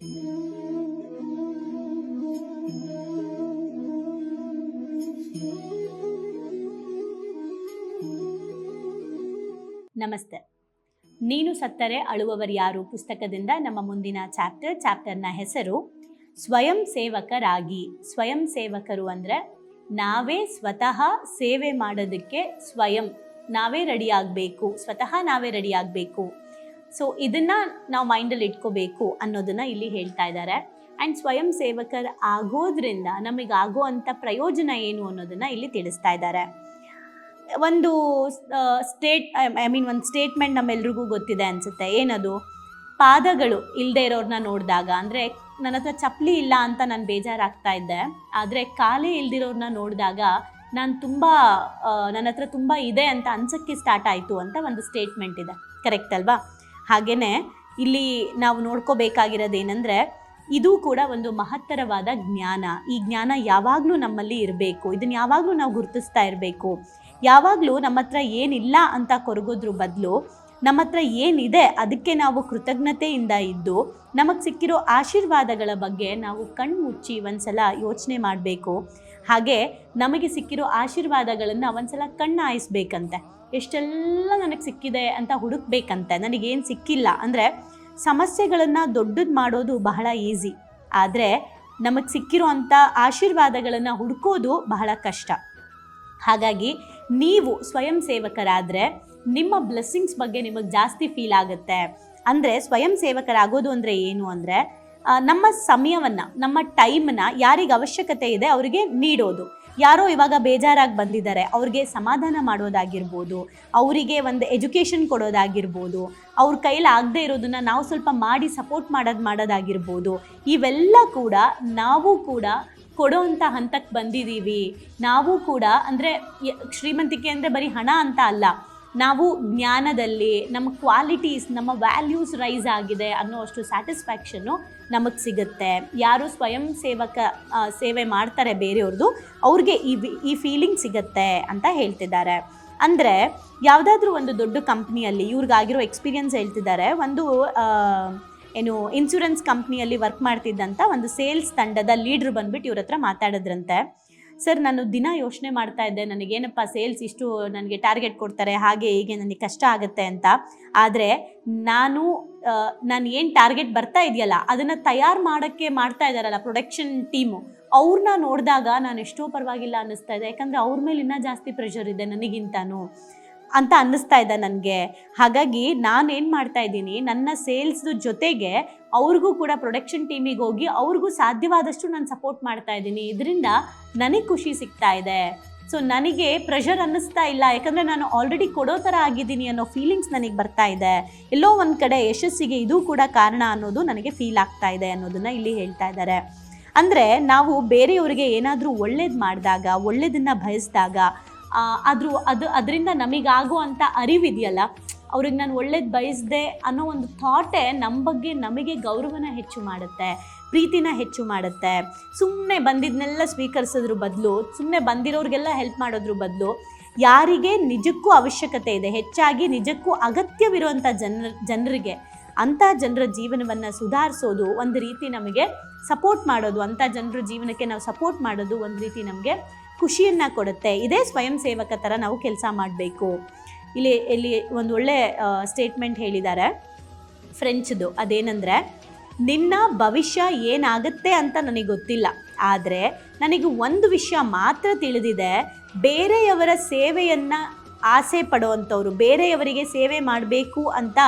ನಮಸ್ತೆ. ನೀನು ಸತ್ತರೆ ಅಳುವವರು ಯಾರು? ಪುಸ್ತಕದಿಂದ ನಮ್ಮ ಮುಂದಿನ ಚಾಪ್ಟರ್, ಚಾಪ್ಟರ್ನ ಹೆಸರು, ಸ್ವಯಂ ಸೇವಕರಾಗಿ. ಸ್ವಯಂ ಸೇವಕರು ಅಂದರೆ ನಾವೇ ಸ್ವತಃ ಸೇವೆ ಮಾಡೋದಕ್ಕೆ ಸ್ವಯಂ. ನಾವೇ ರೆಡಿ ಆಗಬೇಕು. ಸ್ವತಃ ನಾವೇ ರೆಡಿ ಆಗಬೇಕು. ಸೊ ಇದನ್ನು ನಾವು ಮೈಂಡಲ್ಲಿ ಇಟ್ಕೋಬೇಕು ಅನ್ನೋದನ್ನು ಇಲ್ಲಿ ಹೇಳ್ತಾ ಇದ್ದಾರೆ ಆ್ಯಂಡ್ ಸ್ವಯಂ ಸೇವಕರ ಆಗೋದ್ರಿಂದ ನಮಗೆ ಅಂಥ ಪ್ರಯೋಜನ ಏನು ಅನ್ನೋದನ್ನು ಇಲ್ಲಿ ತಿಳಿಸ್ತಾ ಇದ್ದಾರೆ ಒಂದು ಸ್ಟೇಟ್ ಐ ಮೀನ್ ಒಂದು ಸ್ಟೇಟ್ಮೆಂಟ್ ನಮ್ಮೆಲ್ರಿಗೂ ಗೊತ್ತಿದೆ ಅನಿಸುತ್ತೆ. ಏನದು? ಪಾದಗಳು ಇಲ್ಲದೆ ಇರೋರನ್ನ ನೋಡಿದಾಗ, ಅಂದರೆ ನನ್ನ ಹತ್ರ ಚಪ್ಪಲಿ ಇಲ್ಲ ಅಂತ ನಾನು ಬೇಜಾರಾಗ್ತಾ ಇದ್ದೆ. ಆದರೆ ಕಾಲೇ ಇಲ್ದಿರೋರನ್ನ ನೋಡಿದಾಗ ನಾನು ತುಂಬ ನನ್ನ ಹತ್ರ ತುಂಬ ಇದೆ ಅಂತ ಅನ್ಸಕ್ಕೆ ಸ್ಟಾರ್ಟ್ ಆಯಿತು ಅಂತ ಒಂದು ಸ್ಟೇಟ್ಮೆಂಟ್ ಇದೆ. ಕರೆಕ್ಟ್ ಅಲ್ವಾ? ಹಾಗೆಯೇ ಇಲ್ಲಿ ನಾವು ನೋಡ್ಕೋಬೇಕಾಗಿರೋದು ಏನಂದರೆ ಇದು ಕೂಡ ಒಂದು ಮಹತ್ತರವಾದ ಜ್ಞಾನ. ಈ ಜ್ಞಾನ ಯಾವಾಗಲೂ ನಮ್ಮಲ್ಲಿ ಇರಬೇಕು. ಇದನ್ನು ಯಾವಾಗಲೂ ನಾವು ಗುರುತಿಸ್ತಾ ಇರಬೇಕು. ಯಾವಾಗಲೂ ನಮ್ಮ ಹತ್ರ ಏನಿಲ್ಲ ಅಂತ ಕೊರಗೋದ್ರ ಬದಲು ನಮ್ಮ ಹತ್ರ ಏನಿದೆ ಅದಕ್ಕೆ ನಾವು ಕೃತಜ್ಞತೆಯಿಂದ ಇದ್ದು ನಮಗೆ ಸಿಕ್ಕಿರೋ ಆಶೀರ್ವಾದಗಳ ಬಗ್ಗೆ ನಾವು ಕಣ್ಮುಚ್ಚಿ ಒಂದ್ಸಲ ಯೋಚನೆ ಮಾಡಬೇಕು. ಹಾಗೆ ನಮಗೆ ಸಿಕ್ಕಿರೋ ಆಶೀರ್ವಾದಗಳನ್ನು ಒಂದ್ಸಲ ಕಣ್ಣು ಹಾಯಿಸ್ಬೇಕಂತೆ ಎಷ್ಟೆಲ್ಲ ನನಗೆ ಸಿಕ್ಕಿದೆ ಅಂತ ಹುಡುಕ್ಬೇಕಂತೆ. ನನಗೇನು ಸಿಕ್ಕಿಲ್ಲ. ಅಂದರೆ ಸಮಸ್ಯೆಗಳನ್ನು ದೊಡ್ಡದು ಮಾಡೋದು ಬಹಳ ಈಸಿ. ಆದರೆ ನಮಗೆ ಸಿಕ್ಕಿರೋ ಅಂಥ ಆಶೀರ್ವಾದಗಳನ್ನು ಹುಡುಕೋದು ಬಹಳ ಕಷ್ಟ. ಹಾಗಾಗಿ ನೀವು ಸ್ವಯಂ ಸೇವಕರಾದರೆ ನಿಮ್ಮ ಬ್ಲೆಸ್ಸಿಂಗ್ಸ್ ಬಗ್ಗೆ ನಿಮಗೆ ಜಾಸ್ತಿ ಫೀಲ್ ಆಗುತ್ತೆ. ಅಂದರೆ ಸ್ವಯಂ ಸೇವಕರಾಗೋದು ಅಂದರೆ ಏನು ಅಂದರೆ ನಮ್ಮ ಸಮಯವನ್ನು, ನಮ್ಮ ಟೈಮನ್ನ ಯಾರಿಗೆ ಅವಶ್ಯಕತೆ ಇದೆ ಅವರಿಗೆ ನೀಡೋದು. ಯಾರೋ ಇವಾಗ ಬೇಜಾರಾಗಿ ಬಂದಿದ್ದಾರೆ, ಅವ್ರಿಗೆ ಸಮಾಧಾನ ಮಾಡೋದಾಗಿರ್ಬೋದು, ಅವರಿಗೆ ಒಂದು ಎಜುಕೇಷನ್ ಕೊಡೋದಾಗಿರ್ಬೋದು, ಅವ್ರ ಕೈಲಿ ಆಗದೆ ಇರೋದನ್ನು ನಾವು ಸ್ವಲ್ಪ ಮಾಡಿ ಸಪೋರ್ಟ್ ಮಾಡೋದು ಮಾಡೋದಾಗಿರ್ಬೋದು, ಇವೆಲ್ಲ ಕೂಡ ನಾವು ಕೂಡ ಕೊಡೋವಂಥ ಹಂತಕ್ಕೆ ಬಂದಿದ್ದೀವಿ ನಾವು ಕೂಡ ಅಂದರೆ ಶ್ರೀಮಂತಿಕೆ ಅಂದರೆ ಬರೀ ಹಣ ಅಂತ ಅಲ್ಲ ನಾವು ಜ್ಞಾನದಲ್ಲಿ ನಮ್ಮ ಕ್ವಾಲಿಟೀಸ್ ನಮ್ಮ ವ್ಯಾಲ್ಯೂಸ್ ರೈಸ್ ಆಗಿದೆ ಅನ್ನೋ ಅಷ್ಟು ಸ್ಯಾಟಿಸ್ಫ್ಯಾಕ್ಷನ್ನು ನಮಗೆ ಸಿಗುತ್ತೆ. ಯಾರು ಸ್ವಯಂ ಸೇವಕ ಸೇವೆ ಮಾಡ್ತಾರೆ ಬೇರೆಯವ್ರದ್ದು ಅವ್ರಿಗೆ ಈ ಈ ಫೀಲಿಂಗ್ ಸಿಗುತ್ತೆ ಅಂತ ಹೇಳ್ತಿದ್ದಾರೆ. ಅಂದರೆ ಯಾವುದಾದ್ರೂ ಒಂದು ದೊಡ್ಡ ಕಂಪ್ನಿಯಲ್ಲಿ ಇವ್ರಿಗಾಗಿರೋ ಎಕ್ಸ್ಪೀರಿಯನ್ಸ್ ಹೇಳ್ತಿದ್ದಾರೆ. ಒಂದು ಏನು ಇನ್ಶೂರೆನ್ಸ್ ಕಂಪ್ನಿಯಲ್ಲಿ ವರ್ಕ್ ಮಾಡ್ತಿದ್ದಂಥ ಒಂದು ಸೇಲ್ಸ್ ತಂಡದ ಲೀಡ್ರ್ ಬಂದ್ಬಿಟ್ಟು ಇವ್ರ ಹತ್ರ ಮಾತಾಡಿದ್ರಂತೆ. ಸರ್, ನಾನು ದಿನ ಯೋಚನೆ ಮಾಡ್ತಾ ಇದ್ದೆ. ನನಗೇನಪ್ಪ ಸೇಲ್ಸ್ ಇಷ್ಟು ನನಗೆ ಟಾರ್ಗೆಟ್ ಕೊಡ್ತಾರೆ. ಹಾಗೆ ಹೀಗೆ ನನಗೆ ಕಷ್ಟ ಆಗುತ್ತೆ ಅಂತ. ಆದರೆ ನಾನು ನಾನು ಏನು ಟಾರ್ಗೆಟ್ ಬರ್ತಾ ಇದೆಯಲ್ಲ, ಅದನ್ನು ತಯಾರು ಮಾಡೋಕ್ಕೆ ಮಾಡ್ತಾ ಇದ್ದಾರಲ್ಲ ಪ್ರೊಡಕ್ಷನ್ ಟೀಮು ಅವ್ರನ್ನ ನೋಡಿದಾಗ ನಾನು ಎಷ್ಟೋ ಪರವಾಗಿಲ್ಲ ಅನ್ನಿಸ್ತಾ ಇದೆ. ಯಾಕಂದರೆ ಅವ್ರ ಮೇಲೆ ಇನ್ನೂ ಜಾಸ್ತಿ ಪ್ರೆಷರ್ ಇದೆ ನನಗಿಂತಾನು. ಅಂತ ಅನ್ನಿಸ್ತಾ ಇದೆ ನನಗೆ. ಹಾಗಾಗಿ ನಾನು ಏನು ಮಾಡ್ತಾ ಇದ್ದೀನಿ, ನನ್ನ ಸೇಲ್ಸ್ದು ಜೊತೆಗೆ ಅವ್ರಿಗೂ ಕೂಡ ಪ್ರೊಡಕ್ಷನ್ ಟೀಮಿಗೆ ಹೋಗಿ ಅವ್ರಿಗೂ ಸಾಧ್ಯವಾದಷ್ಟು ನಾನು ಸಪೋರ್ಟ್ ಮಾಡ್ತಾ ಇದ್ದೀನಿ. ಇದರಿಂದ ನನಗೆ ಖುಷಿ ಸಿಗ್ತಾ ಇದೆ. ಸೊ ನನಗೆ ಪ್ರೆಷರ್ ಅನ್ನಿಸ್ತಾ ಇಲ್ಲ, ಯಾಕಂದರೆ ನಾನು ಆಲ್ರೆಡಿ ಕೊಡೋ ಥರ ಆಗಿದ್ದೀನಿ ಅನ್ನೋ ಫೀಲಿಂಗ್ಸ್ ನನಗೆ ಬರ್ತಾ ಇದೆ. ಎಲ್ಲೋ ಒಂದು ಕಡೆ ಯಶಸ್ಸಿಗೆ ಇದು ಕೂಡ ಕಾರಣ ಅನ್ನೋದು ನನಗೆ ಫೀಲ್ ಆಗ್ತಾ ಇದೆ ಅನ್ನೋದನ್ನು ಇಲ್ಲಿ ಹೇಳ್ತಾ ಇದ್ದಾರೆ. ಅಂದರೆ ನಾವು ಬೇರೆಯವರಿಗೆ ಏನಾದರೂ ಒಳ್ಳೇದು ಮಾಡಿದಾಗ, ಒಳ್ಳೇದನ್ನು ಬಯಸಿದಾಗ ಆದರೂ ಅದು ಅದರಿಂದ ನಮಗಾಗುವಂಥ ಅರಿವಿದೆಯಲ್ಲ, ಅವ್ರಿಗೆ ನಾನು ಒಳ್ಳೇದು ಬಯಸ್ದೆ ಅನ್ನೋ ಒಂದು ಥಾಟೇ ನಮ್ಮ ಬಗ್ಗೆ ನಮಗೆ ಗೌರವನ ಹೆಚ್ಚು ಮಾಡುತ್ತೆ, ಪ್ರೀತಿನ ಹೆಚ್ಚು ಮಾಡುತ್ತೆ. ಸುಮ್ಮನೆ ಬಂದಿದ್ದನ್ನೆಲ್ಲ ಸ್ವೀಕರಿಸೋದ್ರ ಬದಲು ಸುಮ್ಮನೆ ಬಂದಿರೋರಿಗೆಲ್ಲ ಹೆಲ್ಪ್ ಮಾಡೋದ್ರ ಬದಲು, ಯಾರಿಗೆ ನಿಜಕ್ಕೂ ಅವಶ್ಯಕತೆ ಇದೆ, ಹೆಚ್ಚಾಗಿ ನಿಜಕ್ಕೂ ಅಗತ್ಯವಿರುವಂಥ ಜನರ, ಜನರಿಗೆ ಅಂಥ ಜನರ ಜೀವನವನ್ನು ಸುಧಾರಿಸೋದು ಒಂದು ರೀತಿ ನಮಗೆ ಸಪೋರ್ಟ್ ಮಾಡೋದು, ಅಂಥ ಜನರ ಜೀವನಕ್ಕೆ ನಾವು ಸಪೋರ್ಟ್ ಮಾಡೋದು ಒಂದು ರೀತಿ ನಮಗೆ ಖುಷಿಯನ್ನು ಕೊಡುತ್ತೆ. ಇದೇ ಸ್ವಯಂ ಸೇವಕ ಥರ ನಾವು ಕೆಲಸ ಮಾಡಬೇಕು. ಇಲ್ಲಿ ಇಲ್ಲಿ ಒಂದು ಒಳ್ಳೆ ಸ್ಟೇಟ್ಮೆಂಟ್ ಹೇಳಿದ್ದಾರೆ ಫ್ರೆಂಚ್ದು ಅದೇನೆಂದರೆ, ನಿನ್ನ ಭವಿಷ್ಯ ಏನಾಗುತ್ತೆ ಅಂತ ನನಗೆ ಗೊತ್ತಿಲ್ಲ. ಆದರೆ ನನಗೆ ಒಂದು ವಿಷಯ ಮಾತ್ರ ತಿಳಿದಿದೆ. ಬೇರೆಯವರ ಸೇವೆಯನ್ನು ಆಸೆ ಪಡುವಂಥವ್ರು, ಬೇರೆಯವರಿಗೆ ಸೇವೆ ಮಾಡಬೇಕು ಅಂತ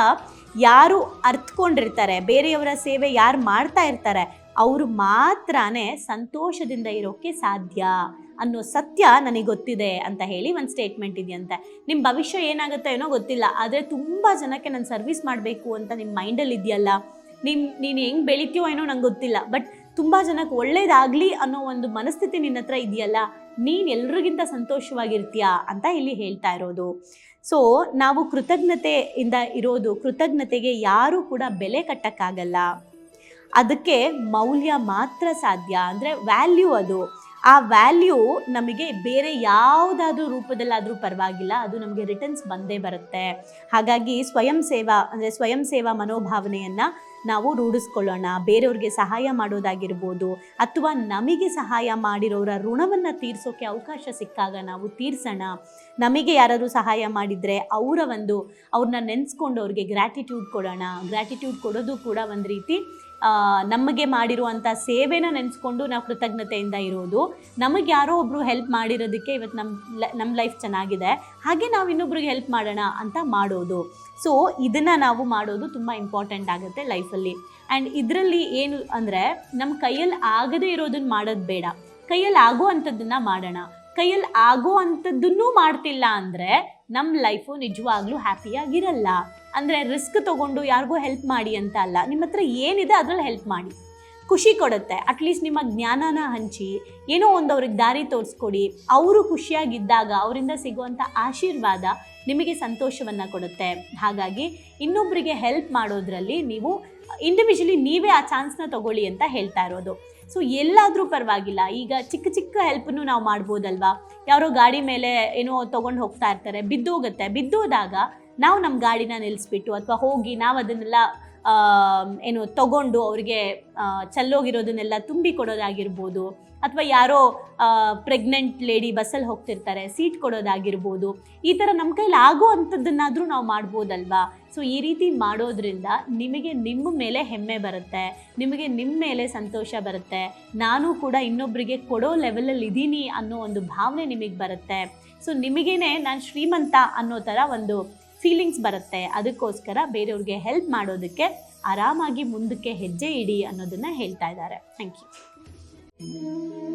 ಯಾರು ಅರ್ಥಕೊಂಡಿರ್ತಾರೆ ಬೇರೆಯವರ ಸೇವೆ ಯಾರು ಮಾಡ್ತಾ ಇರ್ತಾರೆ. ಅವರು ಮಾತ್ರನೇ ಸಂತೋಷದಿಂದ ಇರೋಕ್ಕೆ ಸಾಧ್ಯ ಅನ್ನೋ ಸತ್ಯ ನನಗೆ ಗೊತ್ತಿದೆ ಅಂತ ಹೇಳಿ ಒಂದು ಸ್ಟೇಟ್ಮೆಂಟ್ ಇದೆಯಂತೆ. ನಿಮ್ಮ ಭವಿಷ್ಯ ಏನಾಗುತ್ತೆ ಏನೋ ಗೊತ್ತಿಲ್ಲ, ಆದರೆ ತುಂಬ ಜನಕ್ಕೆ ನಾನು ಸರ್ವಿಸ್ ಮಾಡಬೇಕು ಅಂತ ನಿಮ್ಮ ಮೈಂಡಲ್ಲಿ ಇದೆಯಲ್ಲ? ನಿಮ್ಮ ನೀನು ಹೆಂಗೆ ಬೆಳಿತೀಯೋ ಏನೋ ನಂಗೆ ಗೊತ್ತಿಲ್ಲ ಬಟ್ ತುಂಬ ಜನಕ್ಕೆ ಒಳ್ಳೇದಾಗಲಿ ಅನ್ನೋ ಒಂದು ಮನಸ್ಥಿತಿ ನಿನ್ನ ಹತ್ರ ಇದೆಯಲ್ಲ, ನೀನು ಎಲ್ರಿಗಿಂತ ಸಂತೋಷವಾಗಿರ್ತೀಯಾ ಅಂತ ಇಲ್ಲಿ ಹೇಳ್ತಾ ಇರೋದು. ಸೊ ನಾವು ಕೃತಜ್ಞತೆಯಿಂದ ಇರೋದು, ಕೃತಜ್ಞತೆಗೆ ಯಾರೂ ಕೂಡ ಬೆಲೆ ಕಟ್ಟಕ್ಕಾಗಲ್ಲ. ಅದಕ್ಕೆ ಮೌಲ್ಯ ಮಾತ್ರ ಸಾಧ್ಯ ಅಂದರೆ ವ್ಯಾಲ್ಯೂ ಅದು. ಆ ವ್ಯಾಲ್ಯೂ ನಮಗೆ ಬೇರೆ ಯಾವುದಾದ್ರೂ ರೂಪದಲ್ಲಾದರೂ ಪರವಾಗಿಲ್ಲ, ಅದು ನಮಗೆ ರಿಟರ್ನ್ಸ್ ಬಂದೇ ಬರುತ್ತೆ. ಹಾಗಾಗಿ ಸ್ವಯಂ ಸೇವಾ ಅಂದರೆ ಸ್ವಯಂ ಸೇವಾ ಮನೋಭಾವನೆಯನ್ನು ನಾವು ರೂಢಿಸ್ಕೊಳ್ಳೋಣ. ಬೇರೆಯವ್ರಿಗೆ ಸಹಾಯ ಮಾಡೋದಾಗಿರ್ಬೋದು, ಅಥವಾ ನಮಗೆ ಸಹಾಯ ಮಾಡಿರೋರ ಋಣವನ್ನು ತೀರಿಸೋಕೆ ಅವಕಾಶ ಸಿಕ್ಕಾಗ ನಾವು ತೀರ್ಸೋಣ. ನಮಗೆ ಯಾರಾದರೂ ಸಹಾಯ ಮಾಡಿದರೆ ಅವರ ಒಂದು ಅವ್ರನ್ನ ನೆನೆಸ್ಕೊಂಡು ಅವ್ರಿಗೆ ಗ್ರ್ಯಾಟಿಟ್ಯೂಡ್ ಕೊಡೋಣ. ಗ್ರ್ಯಾಟಿಟ್ಯೂಡ್ ಕೊಡೋದು ಕೂಡ ಒಂದು ರೀತಿ ನಮಗೆ ಮಾಡಿರುವಂಥ ಸೇವೆನ ನೆನೆಸ್ಕೊಂಡು ನಾವು ಕೃತಜ್ಞತೆಯಿಂದ ಇರೋದು. ನಮಗೆ ಯಾರೋ ಒಬ್ಬರು ಹೆಲ್ಪ್ ಮಾಡಿರೋದಕ್ಕೆ ಇವತ್ತು ನಮ್ಮ ನಮ್ಮ ಲೈಫ್ ಚೆನ್ನಾಗಿದೆ. ಹಾಗೆ ನಾವು ಇನ್ನೊಬ್ರಿಗೆ ಹೆಲ್ಪ್ ಮಾಡೋಣ ಅಂತ ಮಾಡೋದು. ಸೊ ಇದನ್ನು ನಾವು ಮಾಡೋದು ತುಂಬ ಇಂಪಾರ್ಟೆಂಟ್ ಆಗುತ್ತೆ ಲೈಫಲ್ಲಿ ಆ್ಯಂಡ್ ಇದರಲ್ಲಿ ಏನು ಅಂದರೆ ನಮ್ಮ ಕೈಯಲ್ಲಿ ಆಗದೇ ಇರೋದನ್ನ ಮಾಡೋದು ಬೇಡ. ಕೈಯಲ್ಲಿ ಆಗೋ ಅಂಥದ್ದನ್ನು ಮಾಡೋಣ. ಕೈಯಲ್ಲಿ ಆಗೋ ಅಂಥದ್ದನ್ನೂ ಮಾಡ್ತಿಲ್ಲ ಅಂದರೆ ನಮ್ಮ ಲೈಫು ನಿಜವಾಗ್ಲೂ ಹ್ಯಾಪಿಯಾಗಿರಲ್ಲ ಅಂದರೆ ರಿಸ್ಕ್ ತೊಗೊಂಡು ಯಾರಿಗೂ ಹೆಲ್ಪ್ ಮಾಡಿ ಅಂತ ಅಲ್ಲ, ನಿಮ್ಮ ಹತ್ರ ಏನಿದೆ ಅದರಲ್ಲಿ ಹೆಲ್ಪ್ ಮಾಡಿ. ಖುಷಿ ಕೊಡುತ್ತೆ. ಅಟ್ಲೀಸ್ಟ್ ನಿಮ್ಮ ಜ್ಞಾನನ ಹಂಚಿ, ಏನೋ ಒಂದು ಅವ್ರಿಗೆ ದಾರಿ ತೋರಿಸ್ಕೊಡಿ. ಅವರು ಖುಷಿಯಾಗಿದ್ದಾಗ, ಅವರಿಂದ ಸಿಗುವಂಥ ಆಶೀರ್ವಾದ ನಿಮಗೆ ಸಂತೋಷವನ್ನು ಕೊಡುತ್ತೆ. ಹಾಗಾಗಿ ಇನ್ನೊಬ್ಬರಿಗೆ ಹೆಲ್ಪ್ ಮಾಡೋದ್ರಲ್ಲಿ ನೀವು ಇಂಡಿವಿಜುವಲಿ ನೀವೇ ಆ ಚಾನ್ಸ್ನ ತಗೊಳ್ಳಿ ಅಂತ ಹೇಳ್ತಾ ಇರೋದು. ಸೊ ಎಲ್ಲಾದರೂ ಪರವಾಗಿಲ್ಲ. ಈಗ ಚಿಕ್ಕ ಚಿಕ್ಕ ಹೆಲ್ಪನ್ನು ನಾವು ಮಾಡ್ಬೋದಲ್ವಾ? ಯಾರೋ ಗಾಡಿ ಮೇಲೆ ಏನೋ ತೊಗೊಂಡು ಹೋಗ್ತಾ ಇರ್ತಾರೆ, ಬಿದ್ದೋಗುತ್ತೆ. ಬಿದ್ದೋದಾಗ ನಾವು ನಮ್ಮ ಗಾಡಿನ ನಿಲ್ಲಿಸ್ಬಿಟ್ಟು ಅಥವಾ ಹೋಗಿ ನಾವು ಅದನ್ನೆಲ್ಲ ಏನು ತಗೊಂಡು ಅವರಿಗೆ ಚಲ್ಲೋಗಿರೋದನ್ನೆಲ್ಲ ತುಂಬಿ ಕೊಡೋದಾಗಿರ್ಬೋದು ಅಥವಾ ಯಾರೋ ಪ್ರೆಗ್ನೆಂಟ್ ಲೇಡಿ ಬಸ್ಸಲ್ಲಿ ಹೋಗ್ತಿರ್ತಾರೆ ಸೀಟ್ ಕೊಡೋದಾಗಿರ್ಬೋದು, ಈ ಥರ ನಮ್ಮ ಕೈಲಿ ಆಗೋ ಅಂಥದ್ದನ್ನಾದರೂ ನಾವು ಮಾಡ್ಬೋದಲ್ವಾ? ಸೊ ಈ ರೀತಿ ಮಾಡೋದ್ರಿಂದ ನಿಮಗೆ ನಿಮ್ಮ ಮೇಲೆ ಹೆಮ್ಮೆ ಬರುತ್ತೆ, ನಿಮಗೆ ನಿಮ್ಮ ಮೇಲೆ ಸಂತೋಷ ಬರುತ್ತೆ, ನಾನು ಕೂಡ ಇನ್ನೊಬ್ಬರಿಗೆ ಕೊಡೋ ಲೆವೆಲಲ್ಲಿ ಇದ್ದೀನಿ ಅನ್ನೋ ಒಂದು ಭಾವನೆ ನಿಮಗೆ ಬರುತ್ತೆ. ಸೊ ನಿಮಗೇನೆ ನಾನು ಶ್ರೀಮಂತ ಅನ್ನೋ ಥರ ಒಂದು ಫೀಲಿಂಗ್ಸ್ ಬರುತ್ತೆ. ಅದಕ್ಕೋಸ್ಕರ ಬೇರೆಯವ್ರಿಗೆ ಹೆಲ್ಪ್ ಮಾಡೋದಕ್ಕೆ ಆರಾಮಾಗಿ ಮುಂದಕ್ಕೆ ಹೆಜ್ಜೆ ಇಡಿ ಅನ್ನೋದನ್ನ ಹೇಳ್ತಾ ಇದ್ದಾರೆ. Thank you